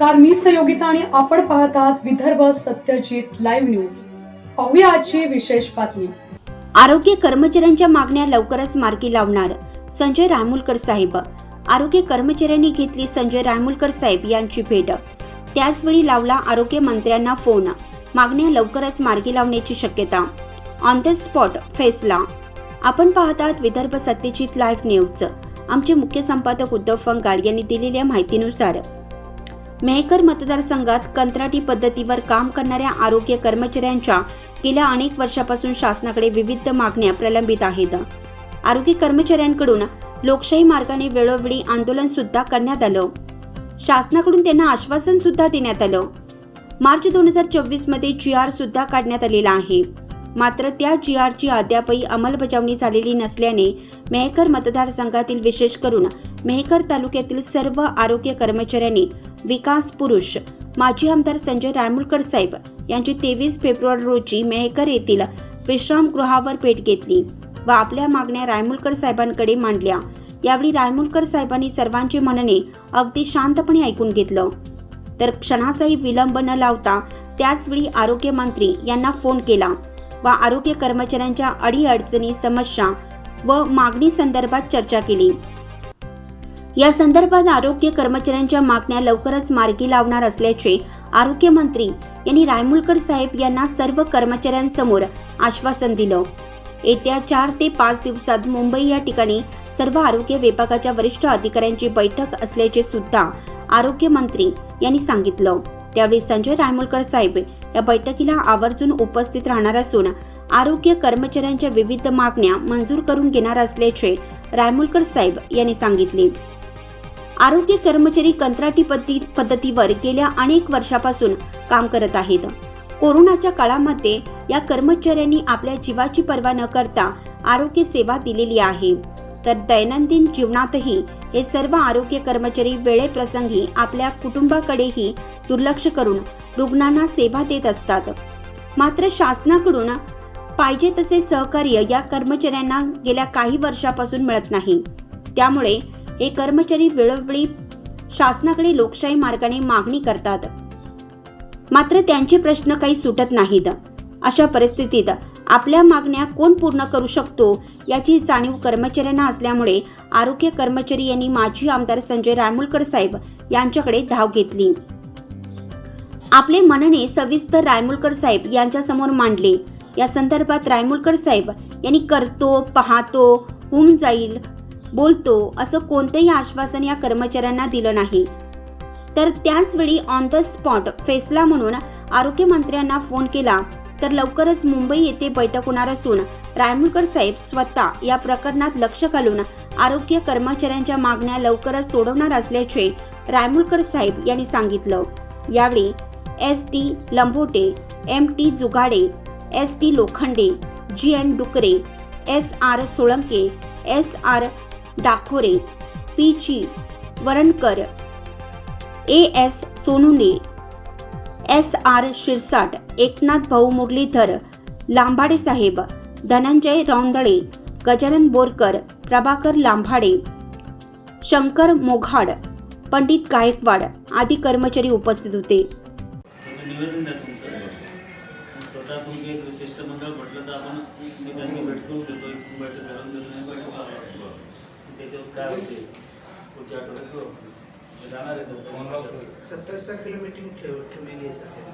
नमस्कार मी संयोगिता आणि आपण पाहत आहात विदर्भ सत्यजित लाईव्ह न्यूज. पाहूया आजची विशेष बातमी. आरोग्य कर्मचाऱ्यांच्या मागण्या लवकरच मार्गी लावणार संजय रामुलकर साहेब. आरोग्य कर्मचाऱ्यांनी घेतली संजय रामुलकर साहेब यांची भेट. त्याचवेळी लावला आरोग्य मंत्र्यांना फोन. मागण्या लवकरच मार्गी लावण्याची शक्यता. ऑन द स्पॉट फेसला आपण पाहत आहात विदर्भ सत्यजित लाईव्ह न्यूज. आमचे मुख्य संपादक उद्धव फंगाड यांनी दिलेल्या माहितीनुसार मेहकर मतदारसंघात कंत्राटी पद्धतीवर काम करणाऱ्या आरोग्य कर्मचाऱ्यांच्या गेल्या अनेक वर्षापासून शासनाकडे विविध मागण्या प्रलंबित आहेत. आरोग्य कर्मचाऱ्यांकडून लोकशाही मार्गाने वेळोवेळी आंदोलन सुद्धा करण्यात आलं. शासनाकडून त्यांना आश्वासन सुद्धा देण्यात आलं. मार्च दोन हजार चोवीसमध्ये जी आर सुद्धा काढण्यात आलेला आहे. मात्र त्या जी आरची अद्यापही अंमलबजावणी झालेली नसल्याने मेहकर मतदारसंघातील विशेष करून मेहकर तालुक्यातील सर्व आरोग्य कर्मचाऱ्यांनी विकास पुरुष. माजी आमदार संजय रायमुलकर साहेब यांची तेवीस फेब्रुवारी रोजी मेहकर येथील विश्रामगृहावर भेट घेतली व आपल्या मागण्या रायमुलकर साहेबांकडे मांडल्या. यावेळी रायमुलकर साहेबांनी सर्वांचे म्हणणे अगदी शांतपणे ऐकून घेतलं. तर क्षणाचाही विलंब न लावता त्याचवेळी आरोग्य मंत्री यांना फोन केला व आरोग्य कर्मचाऱ्यांच्या अडीअडचणी समस्या व मागणी संदर्भात चर्चा केली. या संदर्भात आरोग्य कर्मचाऱ्यांच्या मागण्या लवकरच मार्गी लावणार असल्याचे आरोग्यमंत्री यांनी रायमुलकर साहेब यांना सर्व कर्मचाऱ्यांसमोर आश्वासन दिलं. येत्या चार ते पाच दिवसात मुंबई या ठिकाणी सर्व आरोग्य विभागाच्या वरिष्ठ अधिकाऱ्यांची बैठक असल्याचे सुद्धा आरोग्यमंत्री यांनी सांगितलं. त्यावेळी संजय रायमुलकर साहेब या बैठकीला आवर्जून उपस्थित राहणार असून आरोग्य कर्मचाऱ्यांच्या विविध मागण्या मंजूर करून घेणार असल्याचे रायमुलकर साहेब यांनी सांगितले. आरोग्य कर्मचारी कंत्राटी पद्धती पद्धतीवर गेल्या अनेक वर्षापासून काम करत आहेत. कोरोनाच्या काळामध्ये या कर्मचाऱ्यांनी आपल्या जीवाची पर्वा न करता आरोग्य सेवा दिलेली आहे. तर दैनंदिन जीवनातही हे सर्व आरोग्य कर्मचारी वेळेप्रसंगी आपल्या कुटुंबाकडेही दुर्लक्ष करून रुग्णांना सेवा देत असतात. मात्र शासनाकडून पाहिजे तसे सहकार्य या कर्मचाऱ्यांना गेल्या काही वर्षापासून मिळत नाही. त्यामुळे हे कर्मचारी वेळोवेळी शासनाकडे लोकशाही मार्गाने मागणी करतात. मात्र त्यांचे प्रश्न काही सुटत नाहीत. अशा परिस्थितीत आपल्या मागण्या कोण पूर्ण करू शकतो याची जाणीव कर्मचाऱ्यांना असल्यामुळे आरोग्य कर्मचारी यांनी माजी आमदार संजय रायमुलकर साहेब यांच्याकडे धाव घेतली. आपले म्हणणे सविस्तर रायमुलकर साहेब यांच्यासमोर मांडले. या संदर्भात रायमुलकर साहेब यांनी करतो पाहतो होऊन जाईल बोलतो असं कोणतंही आश्वासन या कर्मचाऱ्यांना दिलं नाही. तर त्याचवेळी ऑन द स्पॉट फेसला म्हणून आरोग्यमंत्र्यांना फोन केला. तर लवकरच मुंबई येथे बैठक होणार असून रायमुलकर साहेब स्वतः या प्रकरणात लक्ष घालून आरोग्य कर्मचाऱ्यांच्या मागण्या लवकरच सोडवणार असल्याचे रायमुलकर साहेब यांनी सांगितलं. यावेळी S T Lambote M T Jugade S T Lokhande G N Dukre S R Solanke S R Dakhore P G Varankar A S Sonune S R Shirsat Eknath भाऊ मुरलीधर लांभाडे साहेब धनंजय रौंदळे गजानन बोरकर प्रभाकर लांभाडे शंकर मोघाड पंडित गायकवाड आदी कर्मचारी उपस्थित होते. तुम्ही निवेदन एक शिष्टमंडळ म्हटलं तर आपण मी भेट करून देतो एक बैठक घालून देतो. त्याच्यावर काय होते? पुढच्या आठवड्यात घेऊ आपण. मी जाणार आहे तसं. सत्तावीस तारखेला मीटिंग ठेव ठेवलेली आहे सध्या.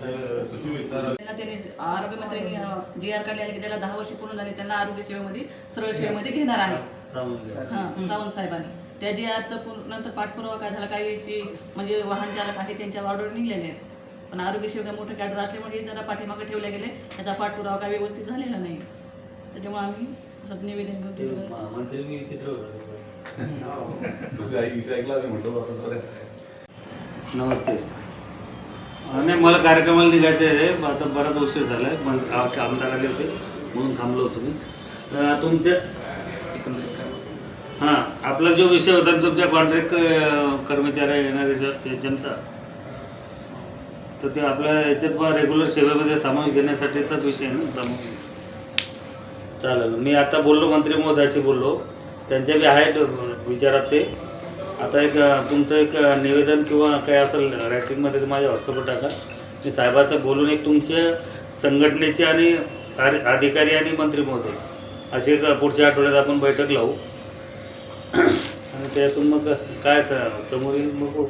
त्यांना त्यांनी आरोग्यमंत्र्यांनी जी आर काढलेला की त्याला दहा वर्ष पूर्ण झाले. त्यांना आरोग्य सेवेमध्ये सरळ सेवेमध्ये घेणार आहे. हां सावंत साहेबांनी. त्या जी आरचं पूर्ण नंतर पाठपुरावा काय झाला? काही जी म्हणजे वाहन चालक आहे त्यांच्या ऑर्डर निघलेले आहेत. पण आरोग्य सेवेला मोठं कॅडर असल्यामुळे जरा पाठीमागे ठेवले गेले. त्याचा पाठपुरावा काय व्यवस्थित झालेला नाही. त्याच्यामुळे आम्ही सब निवेदन घेऊन ते ठेवलं म- विचित्र होतं विषय ऐकला मी म्हटलं नमस्ते। नाही मला कार्यक्रमाला निघायचं आहे. आता बराच उशीर झाला आहे आ- आमदार आले होते. म्हणून थांबलो होतो मी. तुमच्या हां आपला जो विषय होता ना तुमच्या कॉन्ट्रॅक्ट कर्मचारी येणारे जनता तर ते आपल्या याच्यात बा रेग्युलर सेवेमध्ये सामावून घेण्यासाठीचाच विषय आहे ना चालेल. मी आता बोललो मंत्री महोदयाशी बोललो. त्यांच्या बी आहेत विचारात ते. आता एक तुमचं एक निवेदन किंवा काय असेल रॅटिंगमध्ये ते माझ्या व्हॉट्सअपवर टाका. मी साहेबाचं बोलून एक तुमच्या संघटनेचे आणि कार्य- अधिकारी आणि मंत्री महोदय अशी एक पुढच्या आठवड्यात आपण बैठक लावू. आणि त्यातून मग काय स- समोर येईल मग बघू.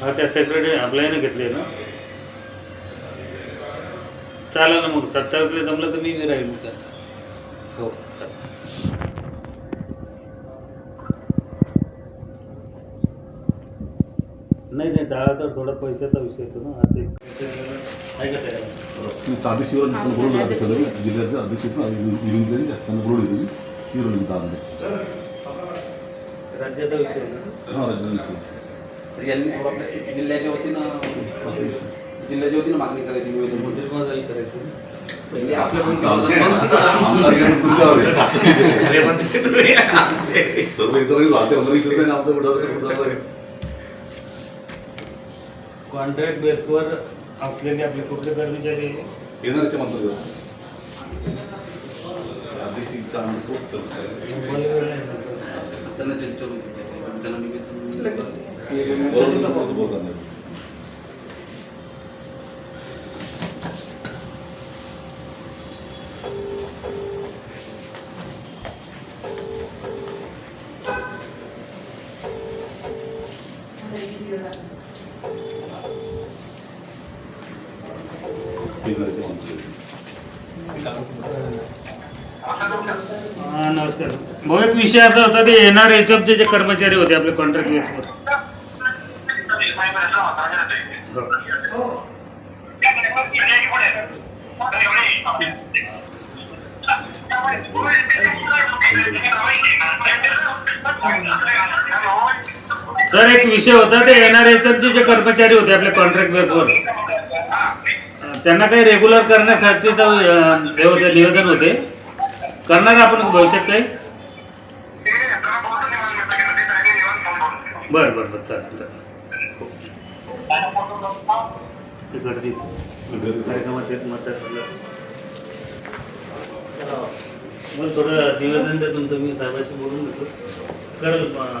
हा त्या सेक्रेटरी आपल्याने घेतले ना? चालेल ना मग. सत्तावीसला जमलं तर मी बी राहील मग त्यात. हो. चालेल नाही नाही टाळा तर थोडा पैशाचा विषय येतो ना. आता आहे. तादेशीवर जातं जिल्ह्याचे अध्यक्ष त्यांना राज्याचा विषय हां राज्याचे तर यांनी थोडं जिल्ह्याच्या वतीनं जिल्ह्याच्या वतीनं मागणी करायची निवेदन मंत्री महोदय करायचं पहिले आपल्या. सर्व कॉन्ट्रॅक्ट बेसवर असलेले आपले कुठले कर्मचारी आहे? येणाऱ्याच्या मंत्री. त्यांना हा नमस्कार भाऊ एक विषय असा होता ते एन आर एच एफचे जे कर्मचारी होते आपले कॉन्ट्रॅक्ट बेसवर हो. सर एक विषय होता ते एन आर जे कर्मचारी होते आपले कॉन्ट्रॅक्ट बेसवर त्यांना काही रेग्युलर करण्यासाठीचं अं, हे होते निवेदन होते. करणार आपण भविष्यात काही? बरं बरं बरं चालेल चालेल. ते गर्दी कार्यक्रमात येत मतदार मला थोडं निवेदन द्या तुमचं मी साहेबाशी बोलून घेतो. करेल अं,